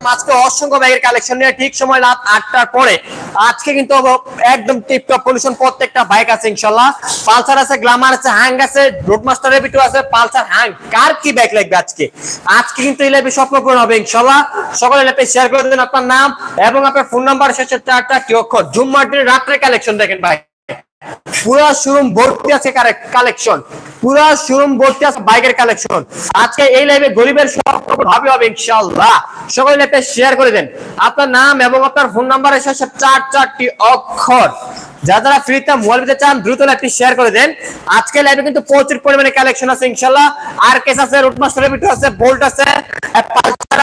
আজকে অসংখ্য ব্যাগের কালেকশন নিয়ে ঠিক সময় রাত আটটার পরে। আজকে কিন্তু একদম টিপটপ পলিউশন প্রত্যেকটা বাইক আছে ইনশাল্লাহ। পালসার আছে, গ্লামার আছে হ্যাং আছে, রোডমাস্টার রেপিটু আছে পালসার হ্যাং কার কি বাইক লাগবে আজকে? আজকে কিন্তু এই লাইভে স্বপ্ন পূরণ হবে ইনশাল্লাহ। সকলে লাইভে শেয়ার করে দেন আপনার নাম এবং আপনার ফোন নাম্বার শেষের চারটা কি অক্ষর? জুম মার্টিনের রাত্রে কালেকশন দেখেন ভাই। পুরা শোরুম ভর্তি আছে কালেকশন পুরা শোরুম ভর্তি আছে বাইকের কালেকশন আজকে এই লাইভে গরিবের সব ভাবে হবে ইনশাআল্লাহ। সকলে লাইভে শেয়ার করে দেন। আপনার নাম এবং আপনার ফোন নাম্বারের শেষে চার চারটি অক্ষর। যারা যারা ফ্রিতে মোবাইল পেতে চান, দ্রুত লাইভটি শেয়ার করে দেন। আজকে লাইভে কিন্তু প্রচুর পরিমাণে কালেকশন আছে ইনশাআল্লাহ। আর কেস আছে রুটমাস্টার আছে বোল্ট আছে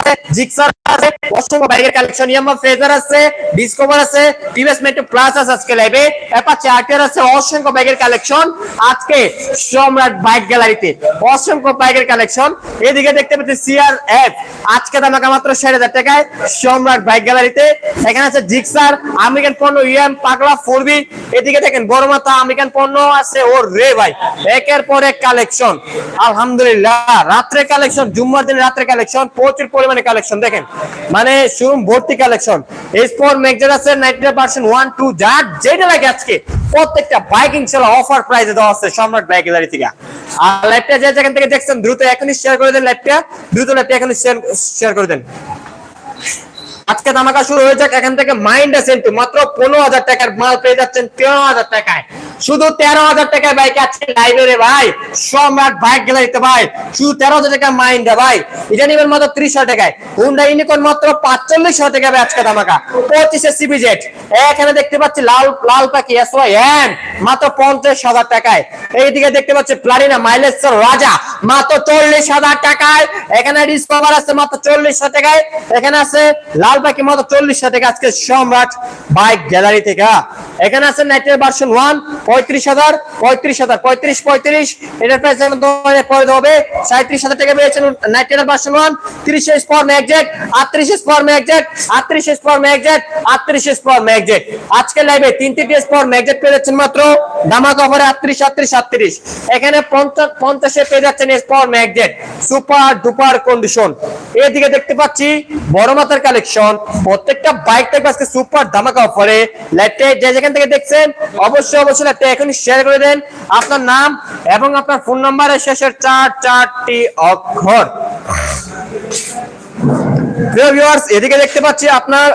আছে জিক্সার আছে, অসংখ্য বাইকের কালেকশন ইয়ামা ফ্রেজার আছে ডিসকভার আছে টিভিএস মেট্রো প্লাস আছে আজকে লাইভে আছে, অসংখ্য বাইকের কালেকশন আজকে সম্রাট বাইক গ্যালারিতে অসংখ্য বাইকের কালেকশন এদিকে দেখতে পাচ্ছি সিআর এফ আজকে দাম মাত্র টাকায় সম্রাট বাইক গ্যালারিতে এখানে আছে জিক্সার আমেরিকান পণ্য ইএম পাগলা ফোরবি এদিকে দেখেন, বড় মাথা আমেরিকান পণ্য আছে ওর রে ভাই, একের পর এক কালেকশন আলহামদুলিল্লাহ, রাত্রে কালেকশন জুম্মার দিন রাত্রে কালেকশন প্রচুর পরিমাণে কালেকশন দেখেন। মানে শোরুম ভর্তি কালেকশন এসপোর ম্যাগজার আছে নাইট্রা ভার্সন ওয়ান টু যার যেটা লাগে আজকে, প্রত্যেকটা বাইক ইনশাল্লাহ অফার প্রাইসে দেওয়া আছে সম্রাট বাইক গ্যালারি থেকে। আর লাইভটা যে যেখান থেকে দেখছেন, দ্রুত এখনই শেয়ার করে দেন লাইভটা দ্রুত লাইভটা এখনই শেয়ার করে দেন। আজকে ধামাকা শুরু হয়ে যাক, এখান থেকে মাইন্ড সেন্টু মাত্র পনেরো হাজার টাকার মাল পেয়ে যাচ্ছেন তেরো হাজার টাকায়। শুধু তেরো হাজার টাকায় বাইক আছে লাইব্রেরি ভাই। সম্রাট বাইক গ্যালারিতে ভাই। শুধু তেরো হাজার টাকা মাইন্ড ভাই। এটা নিবেন মাত্র ত্রিশ হাজার টাকায়। হুন্ডা ইউনিকর্ন মাত্র পাঁচচল্লিশ হাজার টাকা আজকে ধামাকা। পঁচিশে সিবি জেট এখানে দেখতে পাচ্ছি লাল লাল পাখি এস ওয়াই এম মাত্র পঞ্চাশ হাজার টাকায়। এইদিকে দেখতে পাচ্ছি প্লারিনা মাইলেজ রাজা। মাত্র চল্লিশ হাজার টাকায়। এখানে ডিসকভার আছে মাত্র চল্লিশ হাজার টাকায়। এখানে আছে লাল পাখি মাত্র চল্লিশ হাজার টাকা আজকে সম্রাট বাইক গ্যালারি থেকে। এখানে আছে নাইটের ভার্সন ওয়ান পঁয়ত্রিশ হাজার পঁয়ত্রিশ হাজার, পঁয়ত্রিশ পঁয়ত্রিশ। হবে সাঁত্রিশ হাজার টাকা পেয়েছেন স্পর ম্যাগজেট আটত্রিশ স্পর ম্যাগজেট আটত্রিশ স্পর ম্যাগজেট আটত্রিশ স্পর ম্যাগজেট আজকে লাইভে তিন তিনটি স্পর ম্যাগজেট পেয়ে যাচ্ছেন মাত্র। আটত্রিশ আটত্রিশ আটত্রিশ। এখানে পঞ্চাশ, পঞ্চাশে পেয়ে যাচ্ছেন স্পর ম্যাগজেট সুপার ডুপার কন্ডিশন এদিকে দেখতে পাচ্ছি বড় মাথার কালেকশন প্রত্যেকটা বাইক থাকবে আজকে সুপার ধামাকা অফারে লাইভটা যে যেখান থেকে দেখছেন, অবশ্যই অবশ্যই লাইভটা এখনই শেয়ার করে দেন। আপনার নাম এবং আপনার ফোন নাম্বারের শেষের চার চারটি অক্ষর। প্রিয় ভিউয়ার্স এদিকে দেখতে পাচ্ছি আপনার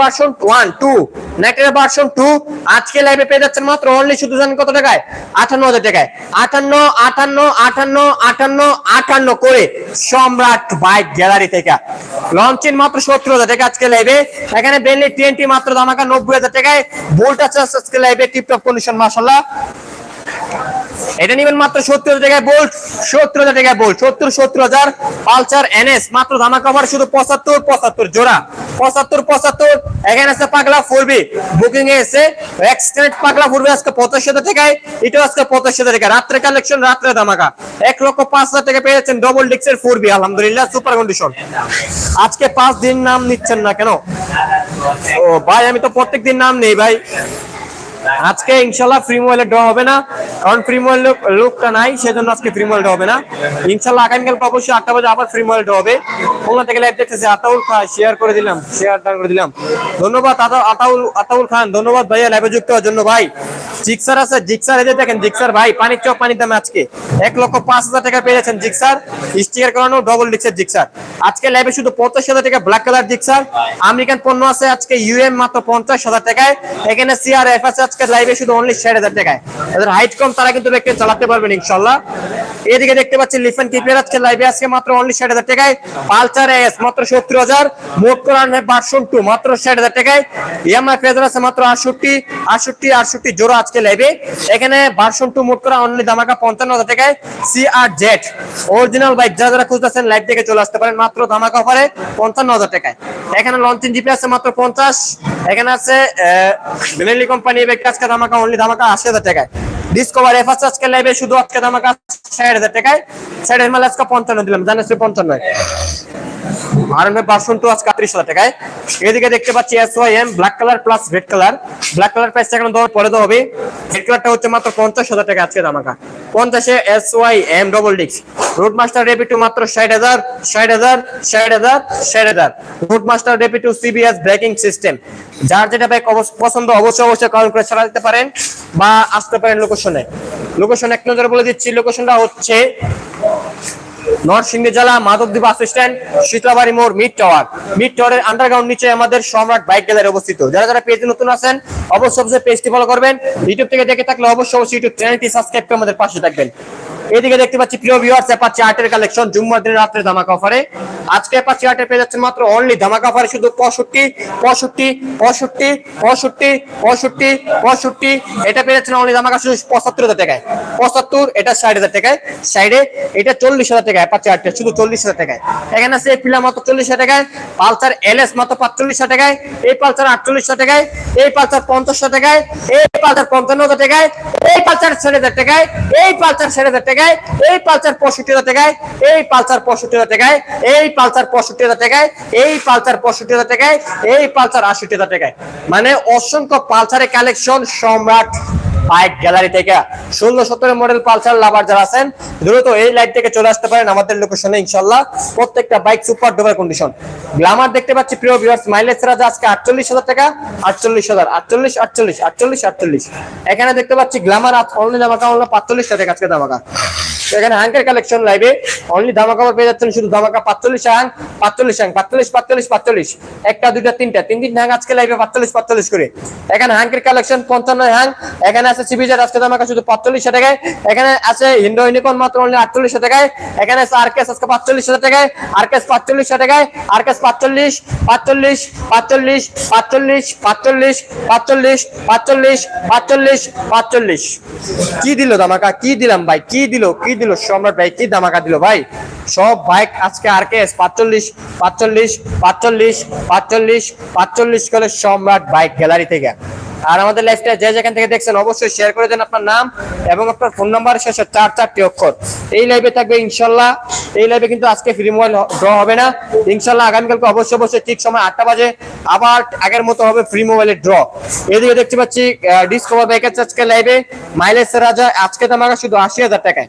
ভার্সন 1 2 নাইট্রেটার ভার্সন 2 আজকে লাইভে পেয়ে যাচ্ছেন মাত্র অনলি শুধু জানেন কত টাকায়? 58000 টাকায়। 58 58 58 58 58 করে সম্রাট বাইক গ্যালারি থেকে। লঞ্চিন মাত্র 70000 টাকা আজকে লাইভে এখানে বেনলি টিএনটি মাত্র দামাকা 90000 টাকায়। বোল্ট আছে আজকে লাইভে টিপটপ কন্ডিশন মাশাআল্লাহ। এটা নিবেন মাত্র সত্তর টাকায় বোল্ট, সত্তর হাজার টাকায় বোল্ট, সত্তর সত্তর হাজার পালচার এনএস, মাত্র ধামা কভার শুধু পঁচাত্তর পঁচাত্তর জোড়া। পঁচাত্তর পঁচাত্তর, এখানে আছে পাগলা ফুরবি। বুকিং এ এসে এক্সটেন্ট পাগলা ফুরবি আজকে পঁচাশি হাজার টাকায় এটা আজকে পঁচাশি হাজার টাকা রাত্রে কালেকশন রাত্রে ধামাকা। এক লক্ষ পাঁচ হাজার টাকা পেয়েছেন ডবল ডিক্সের ফুরবি, আলহামদুলিল্লাহ সুপার কন্ডিশন আজকে পাঁচ দিন নাম নিচ্ছেন না কেন? ও ভাই, আমি তো প্রত্যেক দিন নাম নেই ভাই। আজকে ইনশাল্লাহ ফ্রি মোবাইলে ড্র হবে না, কারণ ফ্রি মোবাইল লোকটা নাই, সেজন্য আজকে ফ্রি মোবাইল ড্র হবে না। ইনশাল্লাহ আগামীকাল অবশ্যই আটটা বাজে আবার ফ্রি মোবাইল ড্র হবে। খুলনা থেকে লাইভ দেখতেছে, আতাউল খান শেয়ার করে দিলাম শেয়ার করে দিলাম। ধন্যবাদ আতাউল আতাউল খান, ধন্যবাদ ভাইয়া লাইভে যুক্ত হওয়ার জন্য ভাই। জিক্সার আছে, জিক্সার এই দেখেন, জিক্সার ভাই, পানির চপ, পানির দামে আজকে। এক লক্ষ পাঁচ হাজার টাকা পেয়েছেন জিক্সার। স্টিকার করানো ডবল ডিক্সের জিক্সার। আজকে লাইভে শুধু পঞ্চাশ হাজার টাকা ব্ল্যাক কালার জিক্সার। আমেরিকান পণ্য আছে আজকে ইউএম মাত্র পঞ্চাশ হাজার টাকায়। এখানে সিআরএফ আছে আজকে লাইভে শুধু অনলি ষাট হাজার টাকায়। তাদের হাইট কম, তারা কিন্তু দেখতে চালাতে পারবেন ইনশাল্লাহ। এদিকে দেখতে পাচ্ছি লিফেন কিপের আজকে লাইভে আজকে মাত্র অনলি ষাট হাজার টাকায়। পালচার এস মাত্র সত্তর হাজার। মোট কোরআন ভার্সন টু মাত্র ষাট হাজার টাকায়। ইয়ামাই ফেজার আছে মাত্র আটষট্টি আটষট্টি আটষট্টি জোড়া আজকে লাইভে এখানে ভার্সন টু মোট করা অনলি দামাকা পঞ্চান্ন হাজার টাকায় C R Z original bike যারা যারা খুঁজতেছেন লাইভ থেকে চলে আসতে পারেন মাত্র দামাকা অফারে পঞ্চান্ন হাজার টাকায়। এখানে লঞ্চিং জিপি আছে মাত্র পঞ্চাশ। এখানে আছে বেনেলি কোম্পানি ব্যাগ আজকে অনলি ধামাকা আশি হাজার টাকায়। ডিসকভার এফ আজকে লাইভে শুধু আজকে ধামাকা ষাট হাজার টাকায়। ষাট মাল আজকে পঞ্চান্ন দিলাম জানিস পঞ্চান্ন। আর এম ভার্সন টু আজকে আটত্রিশ হাজার টাকায়। এদিকে দেখতে পাচ্ছি S Y M black colour plus red colour black colour প্রাইসটা এখন পরে দেওয়া হবে। রেড কালারটা হচ্ছে মাত্র পঞ্চাশ হাজার টাকা আজকে দামাকা পঞ্চাশে এস ওয়াই এম ডবল ডিক্স রুট মাস্টার রেপিটু মাত্র ষাট হাজার ষাট হাজার ষাট হাজার ষাট হাজার। রুট মাস্টার রেপিটু সিবিএস ব্রেকিং সিস্টেম যার যেটা বাইক পছন্দ, অবশ্যই অবশ্যই কল করে সারা দিতে পারেন বা আসতে পারেন লোকেশনে লোকেশন এক নজরে বলে দিচ্ছি লোকেশনটা হচ্ছে নরসিংদী জেলা মাধবদ্বীপ বাস স্ট্যান্ড, শীতলাবাড়ি মোড়, মিড টাওয়ার। মিড টাওয়ারের আন্ডারগ্রাউন্ড নিচে আমাদের সম্রাট বাইক গ্যালারি অবস্থিত। যারা যারা পেজে নতুন আছেন, অবশ্যই পেজটি ফলো করবেন। ইউটিউব থেকে দেখে থাকলে অবশ্যই ইউটিউব চ্যানেলটি সাবস্ক্রাইব করে আমাদের পাশে থাকবেন। এদিকে দেখতে পাচ্ছি প্রিয় ভিউয়ার্স অ্যাপাচি আর্টের কালেকশন জুম্মার দিনের রাত্রে ধামাকা অফারে আজকে অ্যাপাচি আর্টের পেয়ে যাচ্ছেন মাত্র অনলি ধামাকা অফারে শুধু পঁয়ষট্টি পঁয়ষট্টি পঁয়ষট্টি পঁয়ষট্টি পঁয়ষট্টি পঁয়ষট্টি। এটা পেয়ে যাচ্ছেন অনলি ধামাকা শুধু পঁচাত্তর হাজার টাকায়। পঁচাত্তর, এটা ষাট হাজার টাকায়। সাইডে এটা চল্লিশ হাজার টাকায় অ্যাপাচি আর্টের শুধু চল্লিশ হাজার টাকায়। এখানে আছে পিলা মাত্র চল্লিশ হাজার টাকায়, পালসার এলএস মাত্র পাঁচচল্লিশ হাজার টাকায়, এই পালসার আটচল্লিশ হাজার টাকায়, এই পালসার পঞ্চাশ হাজার টাকায়, এই পালসার পঞ্চান্ন হাজার টাকায়, এই পালসার ষাট হাজার টাকায়, এই পালসার ষাট হাজার টাকায়। এই পালসার পঁয়ষট্টি হাজার টাকায় এই পালসার পঁয়ষট্টি হাজার টাকায় এই পালসার পঁয়ষট্টি হাজার টাকায় এই পালসার পঁয়ষট্টি হাজার টাকায় এই পালসার আষট্টি হাজার টাকায় মানে অসংখ্য পালসারের কালেকশন সম্রাট বাইক গ্যালারি থেকে ষোলো, সতেরো মডেল পালসার লাভার যারা আছেন, দ্রুত এই লাইট থেকে চলে আসতে পারেন আমাদের লোকেশনে ইনশাল্লাহ প্রত্যেকটা bike super duper condition Glamour দেখতে পাচ্ছি প্রিয় ভিউয়ার্স মাইলেজ রাজা আজকে আটচল্লিশ হাজার টাকা, আটচল্লিশ হাজার, আটচল্লিশ আটচল্লিশ আটচল্লিশ আটচল্লিশ। এখানে দেখতে পাচ্ছি গ্লামার অনলি দামাকা অনলি পাঁচচল্লিশ টাকা আজকে দামাকা এখানে হ্যাঙ্কের কালেকশন লাইভে অনলি ধামাকা পেয়ে যাচ্ছেন শুধু ধামাকা পাঁচচল্লিশ হ্যাং পাঁচচল্লিশ হ্যাং পাঁচচল্লিশ পাঁচচল্লিশ পাঁচচল্লিশ। একটা, দুইটা, তিনটা, তিন তিন আজকে পাঁচচল্লিশ পাঁচচল্লিশ করে। এখানে হ্যাঙ্কের কালেকশন পঞ্চান্ন হ্যাং এখানে আছে সিবিজার আজকে ধামাকা শুধু পাঁচচল্লিশ টাকায়। এখানে আছে হিন্ডো ইউনিকন মাত্র অনলি আটচল্লিশ টাকায়। এখানে আছে আরকেস আজকে পাঁচচল্লিশ টাকায়। আরকেস টাকায়। আরকেস পাঁচচল্লিশ পাঁচচল্লিশ পাঁচচল্লিশ পাঁচচল্লিশ পাঁচচল্লিশ পাঁচচল্লিশ পাঁচচল্লিশ পাঁচচল্লিশ পাঁচচল্লিশ। কি দিল দামাকা কি দিলাম ভাই? কি দিল? কি দিল, সম্রাট ভাই, কি ধামাকা দিল ভাই? সব বাইক আজকে আর কে? পাঁচচল্লিশ পাঁচচল্লিশ পাঁচচল্লিশ পাঁচচল্লিশ পাঁচচল্লিশ করে সম্রাট বাইক গ্যালারি থেকে। আর আমাদের লাইফটা যে যেখান থেকে দেখছেন অবশ্যই শেয়ার করে দেন আপনার নাম এবং আপনার ফোন নাম্বার শেষে চার চারটি অক্ষর। এই লাইভে থাকবে ইনশাল্লাহ। এই লাইভে কিন্তু আজকে ফ্রি মোবাইল ড্র হবে না। ইনশাল্লাহ আগামীকালকে অবশ্যই অবশ্যই ঠিক সময় আটটা বাজে। আবার আগের মতো হবে ফ্রি মোবাইলের ড্র এদিকে দেখতে পাচ্ছি ডিসকভার বাইকের আজকে লাইভে মাইলেজ রাজা, আজকে দামাকা শুধু আশি হাজার টাকায়।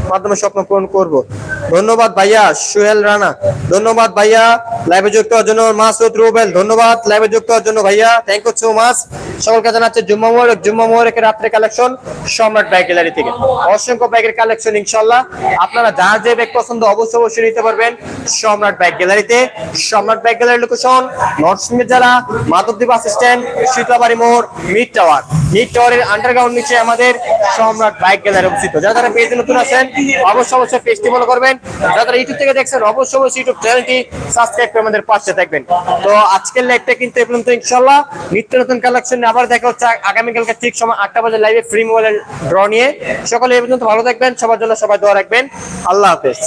মাধ্যমে স্বপ্ন পূরণ করব। ধন্যবাদ ভাইয়া, সুহেল রানা। ধন্যবাদ ভাইয়া লাইভে যুক্ত হওয়ার জন্য মাসুদ রুবেল। ধন্যবাদ লাইভে যুক্ত হওয়ার জন্য ভাইয়া। থ্যাংক ইউ সো মাচ সকলকে জানাচ্ছে জুম্মা মোবারক। জুম্মা মোবারকের রাত্রে কালেকশন সম্রাট বাইক গ্যালারি থেকে। অসংখ্য বাইকের কালেকশন ইনশাল্লাহ। আপনারা যার যে ব্যাগ পছন্দ, অবশ্যই অবশ্যই নিতে পারবেন সম্রাট বাইক গ্যালারিতে সম্রাট বাইক গ্যালারি লোকেশন নরসিংহ জেলা মাধবদ্বীপ বাস স্ট্যান্ড শীতলাবাড়ি মোড় মিড টাওয়ার মিড টাওয়ারের আন্ডারগ্রাউন্ড নিচে আমাদের সম্রাট বাইক গ্যালারি অবস্থিত। যারা যারা পেজে নতুন আছেন, অবশ্যই অবশ্যই পেজটি ফলো করবেন। যারা যারা ইউটিউব থেকে দেখছেন, অবশ্যই অবশ্যই ইউটিউব চ্যানেলটি সাবস্ক্রাইব করে আমাদের পাশে থাকবেন। তো আজকের লাইভটা কিন্তু এই পর্যন্ত ইনশাল্লাহ নিত্য নতুন কালেকশন আবার দেখা হচ্ছে আগামীকালকে ঠিক সময় আটটা বাজে লাইভে ফ্রি মোবাইলের ড্র নিয়ে। সকলে এই পর্যন্ত ভালো থাকবেন, সবার জন্য সবাই দোয়া রাখবেন। আল্লাহ হাফেজ।